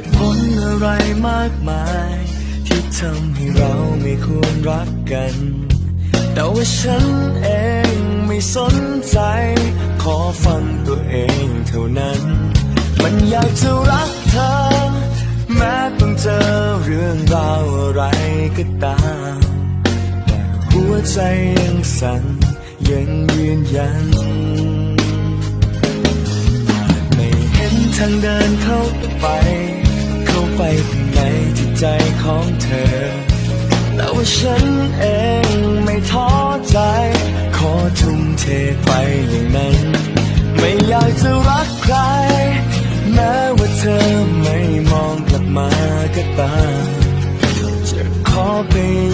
ตุผลอะไรมากมาย ที่ทำให้เราไม่ควรรักกัน แต่ว่าฉันเองไม่สนใจ ขอฟังตัวเองเท่านั้น มันอยากจะรักเธอ แม้ต้องเจอเรื่องราวอะไรก็ตาม แต่หัวใจยังสั่นยังยืนยัน ทางเดินเข้าไป เข้าไปข้างในจิตใจของเธอ แต่ว่าฉันเองไม่ท้อใจ ขอทุ่มเทไปอย่างนั้น ไม่อยากจะรักใคร แม้ว่าเธอไม่มองกลับมาก็ตามจะขอพย